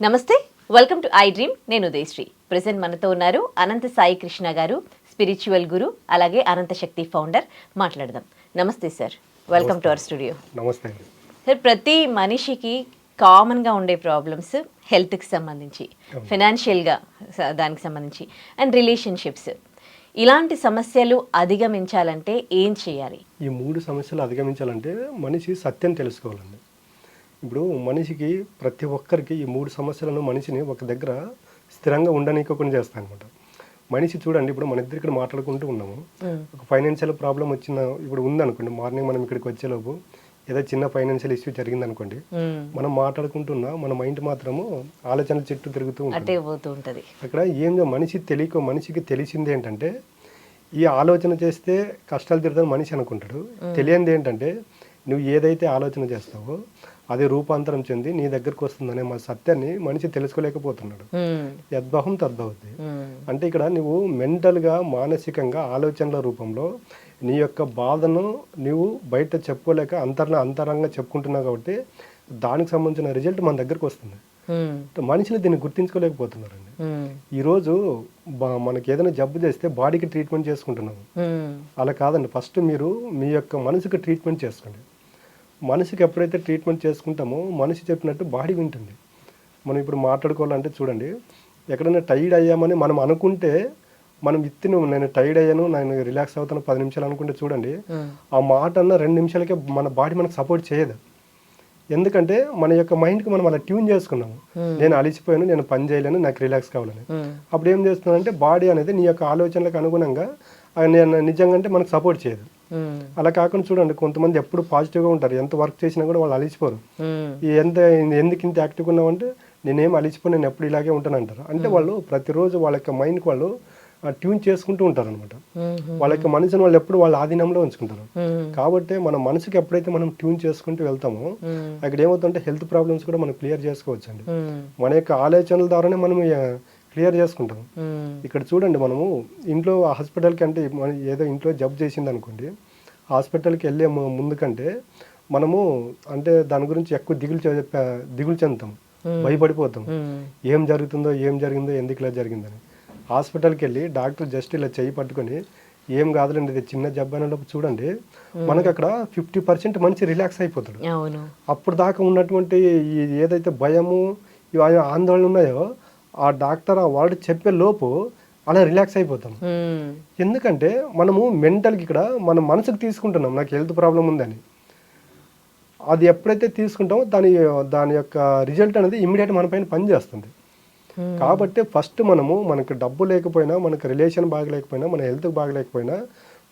నమస్తే welcome to I dream నేను Udayasri. Present మనతో ఉన్నారు అనంత సాయి కృష్ణ గారు స్పిరిచువల్ గురు అలాగే అనంత శక్తి ఫౌండర్ మాట్లాడదాం. నమస్తే sir welcome to our studio నమస్తే సార్ ప్రతి మనిషికి కామన్గా ఉండే ప్రాబ్లమ్స్ హెల్త్కి సంబంధించి ఫినాన్షియల్గా దానికి సంబంధించి అండ్ రిలేషన్షిప్స్ ఇలాంటి సమస్యలు అధిగమించాలంటే ఏం చేయాలి? ఈ మూడు సమస్యలు అధిగమించాలంటే మనిషి సత్యం తెలుసుకోవాలండి. ఇప్పుడు మనిషికి ప్రతి ఒక్కరికి ఈ మూడు సమస్యలను మనిషిని ఒక దగ్గర స్థిరంగా ఉండనీయకుండా చేస్తాయి అనమాట మనిషి చూడండి ఇప్పుడు మన ఇద్దరు ఇక్కడ మాట్లాడుకుంటూ ఉన్నాము. ఒక ఫైనాన్షియల్ ప్రాబ్లం వచ్చిన ఇప్పుడు ఉందనుకోండి మార్నింగ్ మనం ఇక్కడికి వచ్చేలోపు ఏదో చిన్న ఫైనాన్షియల్ ఇష్యూ జరిగింది అనుకోండి మనం మాట్లాడుకుంటున్నా మన మైండ్ మాత్రము ఆలోచనల చుట్టూ తిరుగుతూ ఉంటుంది. అక్కడ ఏం మనిషి తెలియక మనిషికి తెలిసింది ఏంటంటే ఈ ఆలోచన చేస్తే కష్టాలు తిరుగుతాను మనిషి అనుకుంటాడు. తెలియంది ఏంటంటే నువ్వు ఏదైతే ఆలోచన చేస్తావో అది రూపాంతరం చెంది నీ దగ్గరకు వస్తుందనే మా సత్యాన్ని మనిషి తెలుసుకోలేకపోతున్నాడు. యద్భవం తద్భవతి. అంటే ఇక్కడ నువ్వు మెంటల్గా మానసికంగా ఆలోచనల రూపంలో నీ యొక్క బాధను నువ్వు బయట చెప్పుకోలేక అంతర్న అంతరంగా చెప్పుకుంటున్నావు కాబట్టి దానికి సంబంధించిన రిజల్ట్ మన దగ్గరకు వస్తుంది. మనుషులు దీన్ని గుర్తించుకోలేకపోతున్నారండి. ఈరోజు మనకి ఏదైనా జబ్బు చేస్తే బాడీకి ట్రీట్మెంట్ చేసుకుంటున్నాము. అలా కాదండి. ఫస్ట్ మీరు మీ యొక్క మనసుకి ట్రీట్మెంట్ చేసుకోండి. మనసుకి ఎప్పుడైతే ట్రీట్మెంట్ చేసుకుంటామో మనిషి చెప్పినట్టు బాడీ వింటుంది. మనం ఇప్పుడు మాట్లాడుకోవాలంటే చూడండి ఎక్కడైనా టైర్డ్ అయ్యామని మనం అనుకుంటే మనం ఇత్తిన నేను టైర్డ్ అయ్యాను నేను రిలాక్స్ అవుతాను పది నిమిషాలు అనుకుంటే చూడండి ఆ. మాట అన్న రెండు నిమిషాలకే మన బాడీ మనకు సపోర్ట్ చేయదు. ఎందుకంటే మన యొక్క మైండ్కి మనం అలా ట్యూన్ చేసుకున్నాము. నేను అలిసిపోయాను నేను పని చేయలేను నాకు రిలాక్స్ కావాలని. అప్పుడు ఏం చేస్తున్నానంటే బాడీ అనేది నీ యొక్క ఆలోచనలకు అనుగుణంగా నిజంగా అంటే మనకు సపోర్ట్ చేయదు. అలా కాకుండా చూడండి కొంతమంది ఎప్పుడు పాజిటివ్గా ఉంటారు. ఎంత వర్క్ చేసినా కూడా వాళ్ళు అలిసిపోరు. ఎంత ఎందుకు ఇంత యాక్టివ్గా ఉన్నామంటే నేనేం అలిసిపోయి నేను ఎప్పుడు ఇలాగే ఉంటాను అంటారు. అంటే వాళ్ళు ప్రతిరోజు వాళ్ళ యొక్క మైండ్కి వాళ్ళు ట్యూన్ చేసుకుంటూ ఉంటారు అనమాట వాళ్ళ యొక్క మనసుని వాళ్ళు ఎప్పుడు వాళ్ళ ఆధీనంలో ఉంచుకుంటారు. కాబట్టి మన మనసుకి ఎప్పుడైతే మనం ట్యూన్ చేసుకుంటూ వెళ్తామో అక్కడ ఏమవుతుంటే హెల్త్ ప్రాబ్లమ్స్ కూడా మనం క్లియర్ చేసుకోవచ్చు అండి మన యొక్క ఆలోచనల ద్వారానే మనం క్లియర్ చేసుకుంటాం. ఇక్కడ చూడండి మనము ఇంట్లో హాస్పిటల్కి అంటే మన ఏదో ఇంట్లో జబ్బు చేసింది అనుకోండి హాస్పిటల్కి వెళ్ళే ముందు కంటే మనము అంటే దాని గురించి ఎక్కువ దిగులు దిగులు చెందుతాం భయపడిపోతాం. ఏం జరుగుతుందో ఏం జరిగిందో ఎందుకు ఇలా జరిగిందని. హాస్పిటల్కి వెళ్ళి డాక్టర్ జస్ట్ ఇలా చెయ్యి పట్టుకొని ఏం కాదులేండి ఇది చిన్న జబ్బు అనేటప్పుడు చూడండి మనకు అక్కడ ఫిఫ్టీ పర్సెంట్ మనిషి రిలాక్స్ అయిపోతాడు. అప్పుడు దాకా ఉన్నటువంటి ఏదైతే భయము ఆందోళన ఉన్నాయో ఆ డాక్టర్ ఆ వర్డ్ చెప్పే లోపు అలా రిలాక్స్ అయిపోతాం. ఎందుకంటే మనము మెంటల్కి ఇక్కడ మన మనసుకు తీసుకుంటున్నాం. నాకు హెల్త్ ప్రాబ్లం ఉందని. అది ఎప్పుడైతే తీసుకుంటామో దాని దాని యొక్క రిజల్ట్ అనేది ఇమ్మీడియట్ మన పైన పనిచేస్తుంది. కాబట్టి ఫస్ట్ మనము మనకు డబ్బు లేకపోయినా మనకు రిలేషన్ బాగలేకపోయినా మన హెల్త్ బాగలేకపోయినా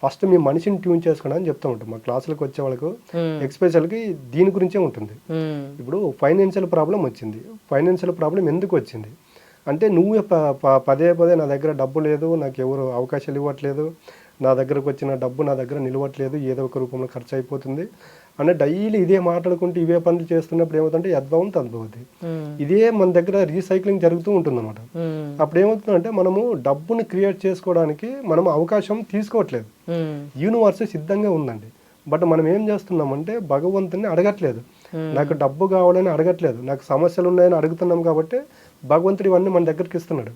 ఫస్ట్ మీ మనిషిని ట్యూన్ చేసుకోండి అని చెప్తూ ఉంటాం. మా క్లాసులకు వచ్చే వాళ్ళకు ఎక్స్పెషల్కి దీని గురించే ఉంటుంది. ఇప్పుడు ఫైనాన్షియల్ ప్రాబ్లం వచ్చింది. ఫైనాన్షియల్ ప్రాబ్లం ఎందుకు వచ్చింది? అంటే నువ్వే పదే పదే నా దగ్గర డబ్బు లేదు నాకు ఎవరు అవకాశాలు ఇవ్వట్లేదు నా దగ్గరకు వచ్చిన డబ్బు నా దగ్గర నిలవట్లేదు ఏదో ఒక రూపంలో ఖర్చు అయిపోతుంది అంటే డైలీ ఇదే మాట్లాడుకుంటూ ఇవే పనులు చేస్తున్నప్పుడు ఏమవుతుందంటే యద్భవం తద్భవతి. ఇదే మన దగ్గర రీసైక్లింగ్ జరుగుతూ ఉంటుంది అనమాట. అప్పుడు ఏమవుతుందంటే మనము డబ్బుని క్రియేట్ చేసుకోవడానికి మనం అవకాశం తీసుకోవట్లేదు. యూనివర్స్ సిద్ధంగా ఉందండి. బట్ మనం ఏం చేస్తున్నామంటే భగవంతుని అడగట్లేదు. నాకు డబ్బు కావాలని అడగట్లేదు. నాకు సమస్యలు ఉన్నాయని అడుగుతున్నాం కాబట్టి భగవంతుడు ఇవన్నీ మన దగ్గరికి ఇస్తున్నాడు.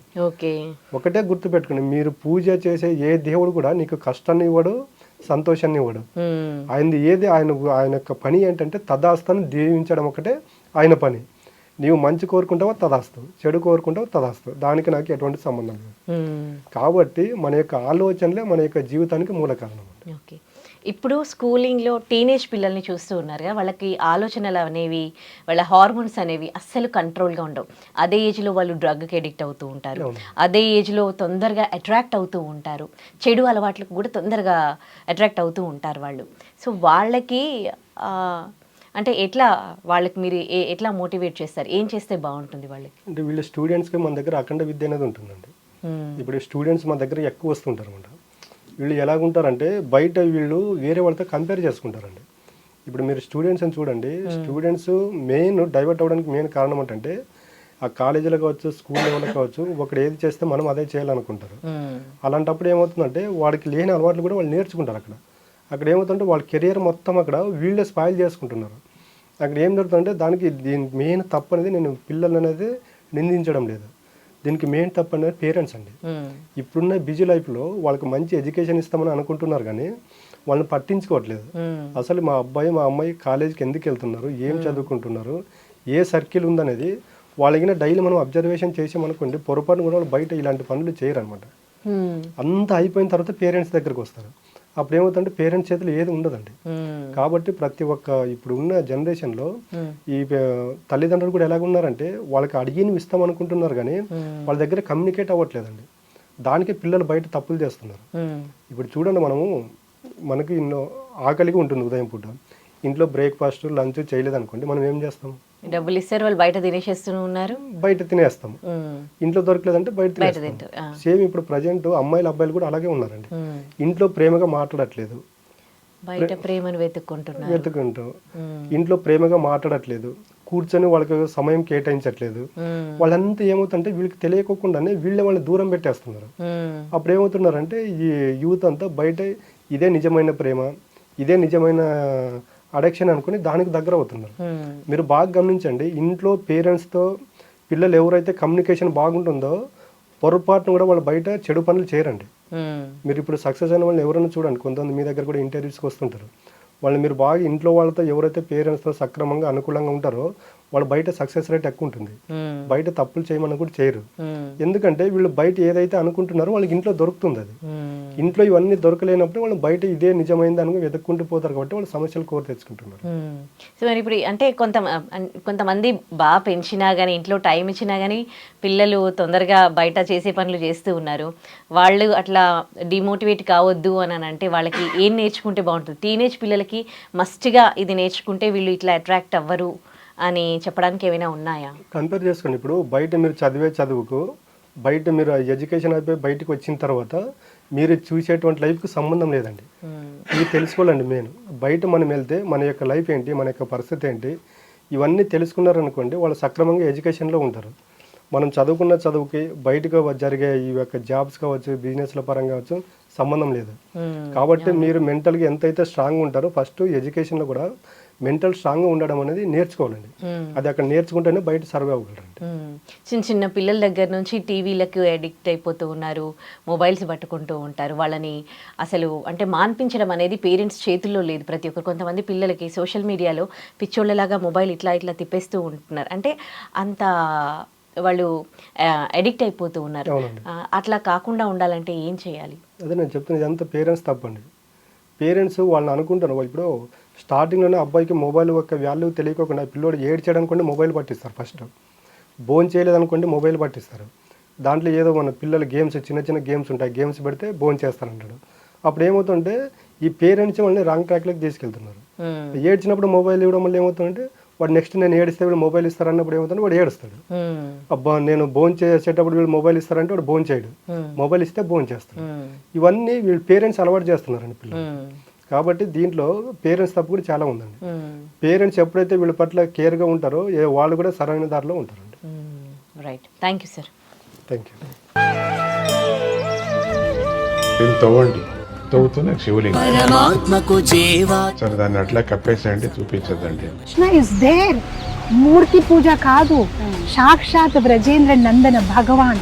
ఒకటే గుర్తుపెట్టుకోండి మీరు పూజ చేసే ఏ దేవుడు కూడా నీకు కష్టాన్ని ఇవ్వడు సంతోషాన్ని ఇవ్వడు. ఆయనది ఏది ఆయన ఆయన యొక్క పని ఏంటంటే తదాస్తాను దీవించడం ఒకటే ఆయన పని. నీవు మంచి కోరుకుంటావో తదాస్తు చెడు కోరుకుంటావో తదాస్తు దానికి నాకు ఎటువంటి సంబంధం లేదు. కాబట్టి మన యొక్క ఆలోచనలే మన యొక్క జీవితానికి మూల కారణం. ఇప్పుడు స్కూలింగ్లో టీనేజ్ పిల్లల్ని చూస్తూ ఉన్నారుగా వాళ్ళకి ఆలోచనలు అనేవి వాళ్ళ హార్మోన్స్ అనేవి అస్సలు కంట్రోల్గా ఉండవు. అదే ఏజ్లో వాళ్ళు డ్రగ్కి అడిక్ట్ అవుతూ ఉంటారు. అదే ఏజ్లో తొందరగా అట్రాక్ట్ అవుతూ ఉంటారు. చెడు అలవాట్లకు కూడా తొందరగా అట్రాక్ట్ అవుతూ ఉంటారు వాళ్ళు. సో వాళ్ళకి అంటే ఎట్లా వాళ్ళకి మీరు ఎట్లా మోటివేట్ చేస్తారు? ఏం చేస్తే బాగుంటుంది వాళ్ళకి? అంటే వీళ్ళ స్టూడెంట్స్కి మన దగ్గర అఖండ విద్య అనేది ఉంటుందండి. ఇప్పుడు స్టూడెంట్స్ మన దగ్గర ఎక్కువ వస్తుంటారు అనమాట వీళ్ళు ఎలాగుంటారంటే బయట వీళ్ళు వేరే వాళ్ళతో కంపేర్ చేసుకుంటారండి. ఇప్పుడు మీరు స్టూడెంట్స్ అని చూడండి స్టూడెంట్స్ మెయిన్ డైవర్ట్ అవ్వడానికి మెయిన్ కారణం ఏంటంటే ఆ కాలేజీలో కావచ్చు స్కూల్ లెవెల్లో కావచ్చు ఒకడు ఏది చేస్తే మనం అదే చేయాలనుకుంటారు. అలాంటప్పుడు ఏమవుతుందంటే వాడికి లేని అలవాట్లు కూడా వాళ్ళు నేర్చుకుంటారు అక్కడ. అక్కడ ఏమవుతుందంటే వాళ్ళ కెరియర్ మొత్తం అక్కడ వీళ్ళే స్పాయిల్ చేసుకుంటున్నారు. అక్కడ ఏం జరుగుతుందంటే దానికి దీని మెయిన్ తప్పు అనేది నేను పిల్లలు అనేది నిందించడం లేదు. దీనికి మెయిన్ తప్పు అనేది పేరెంట్స్ అండి. ఇప్పుడున్న బిజీ లైఫ్లో వాళ్ళకి మంచి ఎడ్యుకేషన్ ఇస్తామని అనుకుంటున్నారు కానీ వాళ్ళని పట్టించుకోవట్లేదు. అసలు మా అబ్బాయి మా అమ్మాయి కాలేజీకి ఎందుకు వెళ్తున్నారు? ఏం చదువుకుంటున్నారు? ఏ సర్కిల్ ఉందనేది వాళ్ళకి డైలీ మనం అబ్జర్వేషన్ చేసామనుకోండి పొరపాటున కూడా వాళ్ళు బయట ఇలాంటి పనులు చేయరు అనమాట అంతా అయిపోయిన తర్వాత పేరెంట్స్ దగ్గరికి వస్తారు. అప్పుడు ఏమవుతుందంటే పేరెంట్స్ చేతిలో ఏది ఉండదండి. కాబట్టి ప్రతి ఒక్క ఇప్పుడు ఉన్న జనరేషన్లో ఈ తల్లిదండ్రులు కూడా ఎలాగున్నారంటే వాళ్ళకి అడిగినవి ఇస్తాం అనుకుంటున్నారు కానీ వాళ్ళ దగ్గర కమ్యూనికేట్ అవ్వట్లేదండి. దానికి పిల్లలు బయట తప్పులు చేస్తున్నారు. ఇప్పుడు చూడండి మనము మనకి ఇన్నో ఆకలిగా ఉంటుంది ఉదయం పూట. ఇంట్లో బ్రేక్ఫాస్ట్ లంచ్ చేయలేదు అనుకోండి మనం ఏం చేస్తాం? డబ్బులు ఇస్తారు వాళ్ళు బయట తినేసేస్తూ ఉన్నారు. బయట తినేస్తాం ఇంట్లో దొరకలేదంటే బయట తినేస్తాం తింటారు సేమ్ ఇప్పుడు ప్రజెంట్ అమ్మాయిలు అబ్బాయిలు కూడా అలాగే ఉన్నారండి. ఇంట్లో ప్రేమగా మాట్లాడట్లేదు. బయట ప్రేమను వెతుక్కుంటున్నారు. వెతుకుంటూ ఇంట్లో ప్రేమగా మాట్లాడట్లేదు. కూర్చొని వాళ్ళకి సమయం కేటాయించట్లేదు. వాళ్ళంతా ఏమవుతుంటే వీళ్ళకి తెలియకోకుండానే వీళ్ళే వాళ్ళని దూరం పెట్టేస్తున్నారు. అప్పుడు ఏమవుతున్నారంటే ఈ యూత్ అంతా బయట ఇదే నిజమైన ప్రేమ ఇదే నిజమైన అడక్షన్ అనుకుని దానికి దగ్గర అవుతున్నారు. మీరు బాగా గమనించండి ఇంట్లో పేరెంట్స్తో పిల్లలు ఎవరైతే కమ్యూనికేషన్ బాగుంటుందో పొరపాటును కూడా వాళ్ళు బయట చెడు పనులు చేయరండి. మీరు ఇప్పుడు సక్సెస్ అయిన వాళ్ళని ఎవరైనా చూడండి కొంతమంది మీ దగ్గర కూడా ఇంటర్వ్యూస్కి వస్తుంటారు. వాళ్ళు మీరు బాగా ఇంట్లో వాళ్ళతో ఎవరైతే పేరెంట్స్తో సక్రమంగా అనుకూలంగా ఉంటారో వాళ్ళు బయట సక్సెస్ రేట్ ఎక్కువ ఉంటుంది బయట తప్పులు చేయమని కూడా చేయరు. ఎందుకంటే వీళ్ళు బయట ఏదైతే అనుకుంటున్నారో వాళ్ళకి ఇంట్లో దొరుకుతుంది అది. ఇంట్లో ఇవన్నీ దొరకలేనప్పుడు వాళ్ళు బయట ఇదే నిజమైంది అనుకుని వెతుక్కుంటూ పోతారు కాబట్టి వాళ్ళు సమస్యలు కోరి తెచ్చుకుంటున్నారు. సో మరి ఇప్పుడు అంటే కొంత కొంతమంది బాగా పెంచినా కానీ ఇంట్లో టైం ఇచ్చినా కానీ పిల్లలు తొందరగా బయట చేసే పనులు చేస్తూ ఉన్నారు. వాళ్ళు అట్లా డిమోటివేట్ కావద్దు అని అని అంటే వాళ్ళకి ఏం నేర్చుకుంటే బాగుంటుంది? టీనేజ్ పిల్లలకి మస్ట్గా ఇది నేర్చుకుంటే వీళ్ళు ఇట్లా అట్రాక్ట్ అవ్వరు. అని చెప్పడానికి ఏమైనా ఉన్నాయా? కంపేర్ చేసుకోండి. ఇప్పుడు బయట మీరు చదివే చదువుకు బయట మీరు ఎడ్యుకేషన్ అయిపోయి బయటకు వచ్చిన తర్వాత మీరు చూసేటువంటి లైఫ్కి సంబంధం లేదండి. మ్మ్. ఇది తెలుసుకోవాలండి మెయిన్. బయట మనం వెళ్తే మన యొక్క లైఫ్ ఏంటి మన యొక్క పరిస్థితి ఏంటి ఇవన్నీ తెలుసుకున్నారనుకోండి వాళ్ళు సక్రమంగా ఎడ్యుకేషన్లో ఉంటారు. మనం చదువుకున్న చదువుకి బయటకు జరిగే ఈ యొక్క జాబ్స్ కావచ్చు బిజినెస్ల పరంగా కావచ్చు సంబంధం లేదు. మ్మ్. కాబట్టి మీరు మెంటల్గా ఎంతైతే స్ట్రాంగ్ ఉంటారో ఫస్ట్ ఎడ్యుకేషన్లో కూడా మెంటల్ స్ట్రాంగ్గా ఉండడం అనేది నేర్చుకోవాలండి. అది అక్కడ నేర్చుకుంటేనే బయట సర్వే అవ్వగలరండి. చిన్న చిన్న పిల్లల దగ్గర నుంచి టీవీలకు అడిక్ట్ అయిపోతూ ఉన్నారు మొబైల్స్ పట్టుకుంటూ ఉంటారు. వాళ్ళని అసలు అంటే మాన్పించడం అనేది పేరెంట్స్ చేతుల్లో లేదు ప్రతి ఒక్కరు. కొంతమంది పిల్లలకి సోషల్ మీడియాలో పిచ్చోళ్ళలాగా మొబైల్ ఇట్లా ఇట్లా తిప్పేస్తూ ఉంటున్నారు. అంటే అంత వాళ్ళు అడిక్ట్ అయిపోతూ ఉన్నారు. అట్లా కాకుండా ఉండాలంటే ఏం చేయాలి? అదే నేను చెప్తున్నది ఇదంతా పేరెంట్స్ తప్పండి. పేరెంట్స్ వాళ్ళని అనుకుంటారు ఇప్పుడు స్టార్టింగ్లోనే అబ్బాయికి మొబైల్ యొక్క వాల్యూ తెలియకోకుండా పిల్లోడు ఏడ్చాడనుకోండి మొబైల్ పట్టిస్తారు ఫస్ట్ బోన్ చేయలేదనుకోండి మొబైల్ పట్టిస్తారు దాంట్లో ఏదో మన పిల్లల గేమ్స్ చిన్న చిన్న గేమ్స్ ఉంటాయి గేమ్స్ పెడితే బోన్ చేస్తారంటాడు అప్పుడు ఏమవుతుంటే ఈ పేరెంట్స్ వాళ్ళని రాంగ్ ట్రాక్లోకి తీసుకెళ్తున్నారు. ఏడ్చినప్పుడు మొబైల్ ఇవ్వడం వల్ల ఏమవుతుందంటే వాడు నెక్స్ట్ నేను ఏడిస్తే వీడు మొబైల్ ఇస్తారన్నప్పుడు ఏమవుతుందంటే వాడు ఏడుస్తాడు. అబ్బా నేను బోన్ చేసేటప్పుడు వీళ్ళు మొబైల్ ఇస్తారంటే వాడు బోన్ చేయడు. మొబైల్ ఇస్తే బోన్ చేస్తాడు. ఇవన్నీ వీళ్ళ పేరెంట్స్ అలవాటు చేస్తున్నారండి పిల్లలు. కాబట్టి దీంట్లో పేరెంట్స్ తప్పు కూడా చాలా ఉందండి. మ్మ్. పేరెంట్స్ ఎప్పుడైతే వీళ్ళ పట్ల కేర్గా ఉంటారో వాళ్ళు కూడా సరైన దారిలో ఉంటారండి. Right thank you sir thank you తవ్వండి. తవ్వుతూనే శివలింగం. పరమాత్మకు జీవా. సరే దాన్ని అట్లా కప్పేసేయండి చూపించదండి కృష్ణ ఇస్ దేర్ మూర్తి పూజ కాదు. సాక్షాత్ బ్రజేంద్ర నందన భగవాన్.